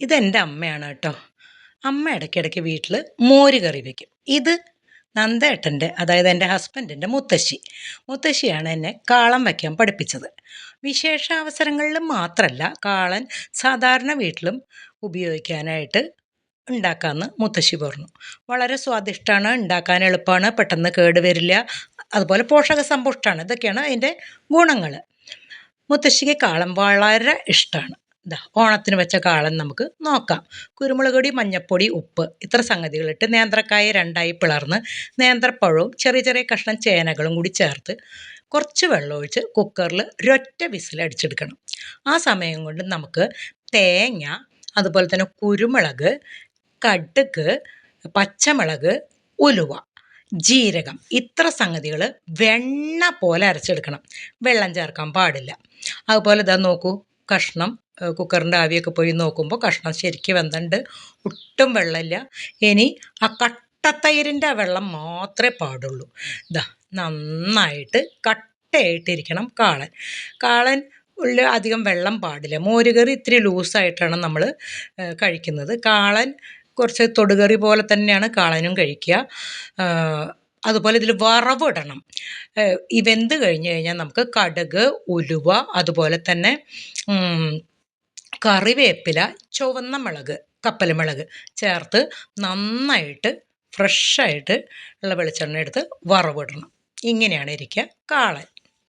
ഇതെന്റെ അമ്മയാണ് കേട്ടോ. അമ്മ ഇടയ്ക്കിടയ്ക്ക് വീട്ടിൽ മോര് കറി വയ്ക്കും ഇത് നന്ദേട്ടന്റെ അതായത് എന്റെ ഹസ്ബൻഡിന്റെ മുത്തശ്ശി. മുത്തശ്ശിയാണ് എന്നെ കാളം വയ്ക്കാൻ പഠിപ്പിച്ചത്. വിശേഷ അവസരങ്ങളിൽ മാത്രമല്ല കാളൻ സാധാരണ വീട്ടിലും ഉപയോഗിക്കാനായിട്ട് ഉണ്ടാക്കാമെന്ന് മുത്തശ്ശി പറഞ്ഞു. വളരെ സ്വാദിഷ്ടമാണ് ഉണ്ടാക്കാൻ എളുപ്പമാണ് പെട്ടെന്ന് കേടുവരില്ല അതുപോലെ പോഷക സമ്പുഷ്ടമാണ് ഇതൊക്കെയാണ് അതിന്റെ ഗുണങ്ങൾ മുത്തശ്ശിക്ക് കാളം വളരെ ഇഷ്ടമാണ് ഇതാ ഓണത്തിന് വെച്ച കാളൻ നമുക്ക് നോക്കാം. കുരുമുളക് പൊടി മഞ്ഞൾപ്പൊടി ഉപ്പ് ഇത്ര സംഗതികളിട്ട് നേന്ത്രക്കായ രണ്ടായി പിളർന്ന് നേന്ത്രപ്പഴവും ചെറിയ ചെറിയ കഷ്ണം ചേനകളും കൂടി ചേർത്ത് കുറച്ച് വെള്ളം ഒഴിച്ച് കുക്കറിൽ ഒരൊറ്റ വിസിൽ അടിച്ചെടുക്കണം. ആ സമയം കൊണ്ട് നമുക്ക് തേങ്ങ അതുപോലെ തന്നെ കുരുമുളക് കടുക് പച്ചമുളക് ഉലുവ ജീരകം ഇത്ര സംഗതികൾ വെണ്ണ പോലെ അരച്ചെടുക്കണം. വെള്ളം ചേർക്കാൻ പാടില്ല. അതുപോലെ ഇതാ നോക്കൂ കഷ്ണം കുക്കറിന്റെ ആവിയൊക്കെ പോയി നോക്കുമ്പോൾ കഷ്ണം ശരിക്കും വെന്തുണ്ട്. ഒട്ടും വെള്ളമില്ല. ഇനി ആ കട്ടത്തൈരിന്റെ ആ വെള്ളം മാത്രമേ പാടുള്ളൂ. ഇതാ നന്നായിട്ട് കട്ടയായിട്ടിരിക്കണം കാളൻ. കാളൻ ഉള്ള അധികം വെള്ളം പാടില്ല. മോരുകറി ഇത്തിരി ലൂസായിട്ടാണ് നമ്മൾ കഴിക്കുന്നത്. കാളൻ കുറച്ച് തൊടുകറി പോലെ തന്നെയാണ് കാളനും കഴിക്കുക. അതുപോലെ ഇതിൽ വറവിടണം. ഈ വെന്ത് കഴിഞ്ഞ് കഴിഞ്ഞാൽ നമുക്ക് കടുക് ഉലുവ അതുപോലെ തന്നെ കറിവേപ്പില ചുവന്ന മുളക് കപ്പൽ മുളക് ചേർത്ത് നന്നായിട്ട് ഫ്രഷായിട്ട് ഉള്ള വെളിച്ചെണ്ണ എടുത്ത് വറവിടണം. ഇങ്ങനെയാണ് ഇരിക്കുക കാളൻ.